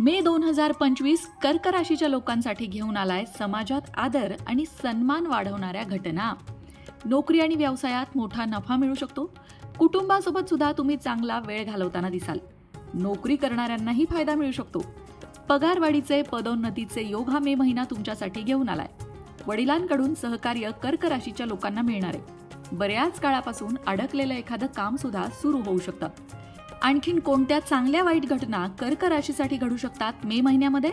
मे दोन हजार पंचवीस कर्क राशीच्या लोकांसाठी घेऊन आलाय समाजात आदर आणि सन्मान वाढवणाऱ्या घटना. नोकरी आणि व्यवसायात मोठा नफा मिळू शकतो. कुटुंबासोबत सुद्धा तुम्ही चांगला वेळ घालवताना दिसाल. नोकरी करणाऱ्यांनाही फायदा मिळू शकतो. पगारवाढीचे पदोन्नतीचे योग हा मे महिना तुमच्यासाठी घेऊन आलाय. वडिलांकडून सहकार्य कर्क राशीच्या लोकांना मिळणार आहे. बऱ्याच काळापासून अडकलेलं एखादं काम सुद्धा सुरू होऊ शकतं. आणखीन कोणत्या चांगल्या वाईट घटना कर्क राशीसाठी घडू शकतात मे महिन्यामध्ये?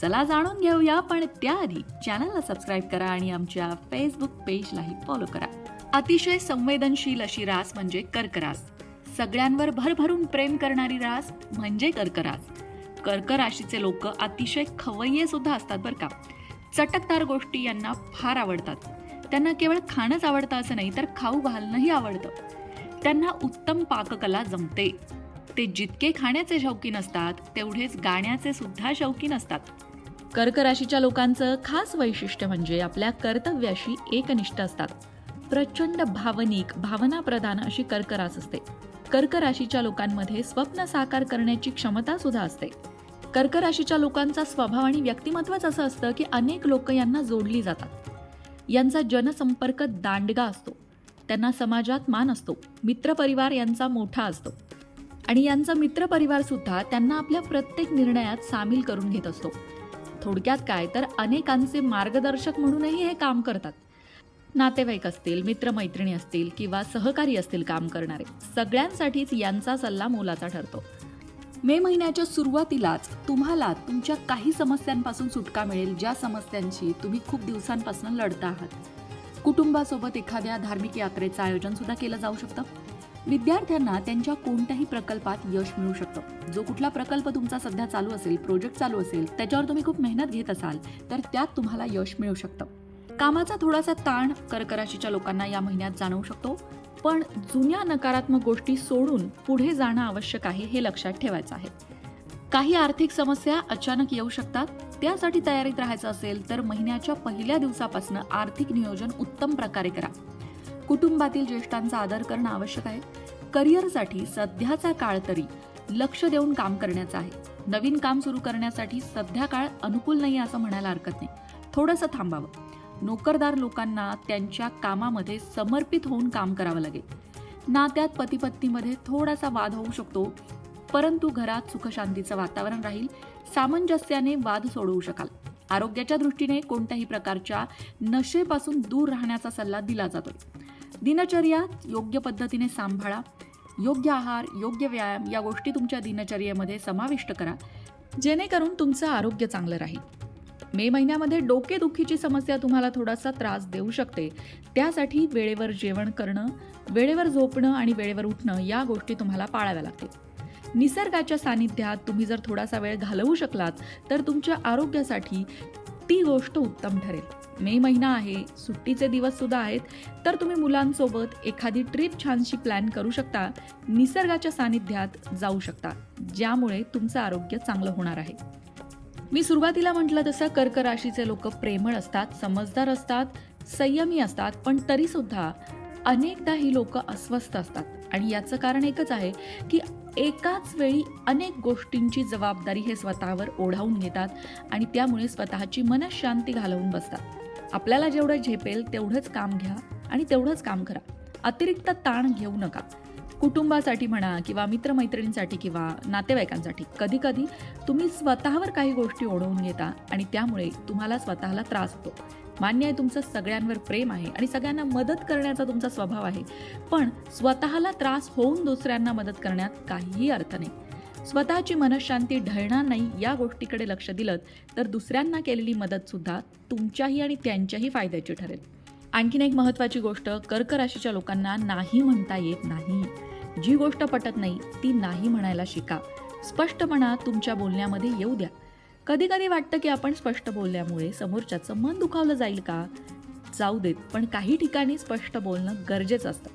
चला जाणून घेऊया पण त्याआधी चॅनलला सबस्क्राईब करा आणि आमच्या फेसबुक पेजलाही फॉलो करा. अतिशय संवेदनशील अशी रास म्हणजे कर्क रास सगळ्यांवर भरभरून प्रेम करणारी रास म्हणजे कर्क रास कर्क राशीचे लोक अतिशय खवय्ये सुद्धा असतात बरं का. चटकदार गोष्टी यांना फार आवडतात. त्यांना केवळ खाणंच आवडतं असं नाही तर खाऊ घालणंही आवडतं. त्यांना उत्तम पाककला जमते. ते जितके खाण्याचे शौकीन असतात तेवढेच गाण्याचे सुद्धा शौकीन असतात. कर्क राशीच्या लोकांचं खास वैशिष्ट्य म्हणजे आपल्या कर्तव्याशी एकनिष्ठ असतात. प्रचंड भावनिक भावनाप्रधान अशी कर्करास असते. कर्क राशीच्या लोकांमध्ये स्वप्न साकार करण्याची क्षमता सुद्धा असते. कर्क राशीच्या लोकांचा स्वभाव आणि व्यक्तिमत्वच असं असतं की अनेक लोक यांना जोडली जातात. यांचा जनसंपर्क दांडगा असतो. त्यांना समाजात मान असतो. मित्रपरिवार यांचा मोठा असतो. आणि यांचा मित्रपरिवार सुद्धा त्यांना आपल्या प्रत्येक निर्णयात सामील करून घेत असतो. थोडक्यात काय तर अनेकांचे मार्गदर्शक म्हणूनही हे काम करतात. नातेवाईक असतील मित्रमैत्रिणी असतील किंवा सहकारी असतील काम करणारे सगळ्यांसाठीच यांचा सल्ला मोलाचा ठरतो. मे महिन्याच्या सुरुवातीलाच तुम्हाला तुमच्या काही समस्यांपासून सुटका मिळेल ज्या समस्यांशी तुम्ही खूप दिवसांपासून लढता आहात. कुटुंबासोबत एखाद्या धार्मिक यात्रेचं आयोजन सुद्धा केलं जाऊ शकतं. विद्यार्थ्यांना त्यांच्या कोणत्याही प्रकल्पात यश मिळू शकतं. जो कुठला प्रकल्प तुमचा सध्या चालू असेल प्रोजेक्ट चालू असेल त्याच्यावर तुम्ही खूप मेहनत घेत असाल तर त्यात तुम्हाला यश मिळू शकतं. कामाचा थोडासा ताण कर्कराशीच्या लोकांना या महिन्यात जाणवू शकतो पण जुन्या नकारात्मक गोष्टी सोडून पुढे जाणं आवश्यक आहे हे लक्षात ठेवायचं आहे. काही आर्थिक समस्या अचानक येऊ शकतात त्यासाठी तयारीत राहायचं असेल तर महिन्याच्या पहिल्या दिवसापासून आर्थिक नियोजन उत्तम प्रकारे करा. कुटुंबातील ज्येष्ठांचा आदर करणं आवश्यक आहे. करिअरसाठी सध्याचा काळ तरी लक्ष देऊन काम करण्याचा आहे. नवीन काम सुरू करण्यासाठी सध्या काळ अनुकूल नाही असं म्हणायला हरकत नाही. थोडंसं थांबावं. नोकरदार लोकांना त्यांच्या कामामध्ये समर्पित होऊन काम करावं लागेल. नात्यात पतीपत्नीमध्ये थोडासा वाद होऊ शकतो परंतु घरात सुखशांतीचं वातावरण राहील. सामंजस्याने वाद सोडवू शकाल. आरोग्याच्या दृष्टीने कोणत्याही प्रकारच्या नशेपासून दूर राहण्याचा सल्ला दिला जातोय. दिनचर्या योग्य पद्धतीने सांभाळा. योग्य आहार योग्य व्यायाम या गोष्टी तुमच्या दिनचर्येमध्ये समाविष्ट करा. जेणेकरून तुमचं आरोग्य चांगलं राहील. मे महिन्यामध्ये डोकेदुखीची समस्या तुम्हाला थोडासा त्रास देऊ शकते. त्यासाठी वेळेवर जेवण करणं वेळेवर झोपणं आणि वेळेवर उठणं या गोष्टी तुम्हाला पाळाव्या लागतील. निसर्गाच्या सानिध्यात तुम्ही जर थोडासा वेळ घालवू शकलात तर तुमच्या आरोग्यासाठी ती गोष्ट उत्तम ठरेल. मे महिना आहे सुट्टीचे दिवस सुद्धा आहेत तर तुम्ही मुलांसोबत एखादी ट्रिप छानशी प्लॅन करू शकता निसर्गाच्या सानिध्यात जाऊ शकता ज्यामुळे तुमचं आरोग्य चांगलं होणार आहे. मी सुरुवातीला म्हटलं तसं कर्क राशीचे लोक प्रेमळ असतात समजदार असतात संयमी असतात पण तरीसुद्धा अनेकदा ही लोक अस्वस्थ असतात. आणि याचं कारण एकच आहे की एकाच वेळी अनेक गोष्टींची जबाबदारी हे स्वतःवर ओढावून घेतात आणि त्यामुळे स्वतःची मनशांती घालवून बसतात. आपल्याला जेवढं झेपेल तेवढंच काम घ्या आणि तेवढंच काम करा. अतिरिक्त ताण घेऊ नका. कुटुंबासाठी म्हणा किंवा मित्रमैत्रिणींसाठी किंवा नातेवाईकांसाठी कधी कधी तुम्ही स्वतःवर काही गोष्टी ओढवून घेता आणि त्यामुळे तुम्हाला स्वतःला त्रास होतो. मान्य आहे तुमचं सगळ्यांवर प्रेम आहे आणि सगळ्यांना मदत करण्याचा तुमचा स्वभाव आहे. पण स्वतःला त्रास होऊन दुसऱ्यांना मदत करण्यात काहीही अर्थ नाही. स्वतःची मनशांती ढळणार नाही या गोष्टीकडे लक्ष दिलं तर दुसऱ्यांना केलेली मदत सुद्धा तुमच्याही आणि त्यांच्याही फायद्याची ठरेल. आणखीन एक महत्त्वाची गोष्ट कर्क राशीच्या लोकांना नाही म्हणता येत नाही. जी गोष्ट पटत नाही ती नाही म्हणायला शिका. स्पष्टपणा तुमच्या बोलण्यामध्ये येऊ द्या. कधी कधी वाटतं की आपण स्पष्ट बोलल्यामुळे समोरच्याचं मन दुखावलं जाईल का? जाऊ देत पण काही ठिकाणी स्पष्ट बोलणं गरजेचं असतं.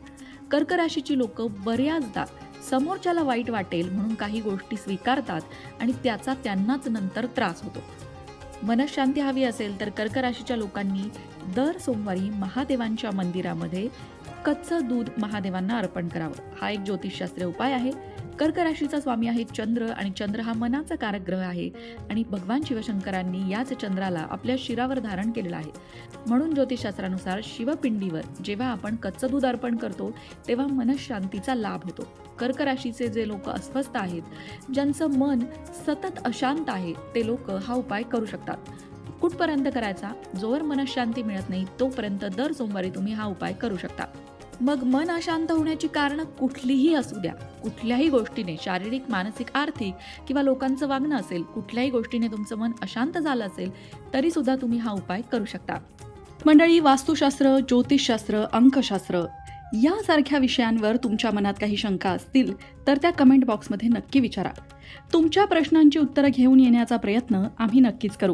कर्क राशीची लोक बऱ्याचदा समोरच्याला वाईट वाटेल म्हणून काही गोष्टी स्वीकारतात आणि त्याचा त्यांनाच नंतर त्रास होतो. मनशांती हवी असेल तर कर्क राशीच्या लोकांनी दर सोमवारी महादेवांच्या मंदिरामध्ये कच्चं दूध महादेवांना अर्पण करावं. हा एक ज्योतिषशास्त्रीय उपाय आहे. कर्क राशीचा स्वामी आहे चंद्र आणि चंद्र हा मनाचा कारक ग्रह आहे. आणि भगवान शिवशंकरांनी याच चंद्राला आपल्या शिरावर धारण केलेलं आहे. म्हणून ज्योतिषशास्त्रानुसार शिवपिंडीवर जेव्हा आपण कच्चं दूध अर्पण करतो तेव्हा मनशांतीचा लाभ होतो. कर्क राशीचे जे लोक अस्वस्थ आहेत ज्यांचं मन सतत अशांत आहे ते लोक हा उपाय करू शकतात. कुठपर्यंत करायचा? जोवर मनशांती मिळत नाही तोपर्यंत दर सोमवारी तुम्ही हा उपाय करू शकता. मग मन अशांत होण्याची कारणं कुठलीही असू द्या. कुठल्याही गोष्टीने शारीरिक मानसिक आर्थिक किंवा लोकांचं वागणं असेल कुठल्याही गोष्टीने तुमचं मन अशांत झालं असेल तरी सुद्धा तुम्ही हा उपाय करू शकता. मंडळी वास्तुशास्त्र ज्योतिषशास्त्र अंकशास्त्र यासारख्या विषयांवर तुमच्या मनात काही शंका असतील तर त्या कमेंट बॉक्समध्ये नक्की विचारा. तुमच्या प्रश्नांची उत्तरं घेऊन येण्याचा प्रयत्न आम्ही नक्कीच करू.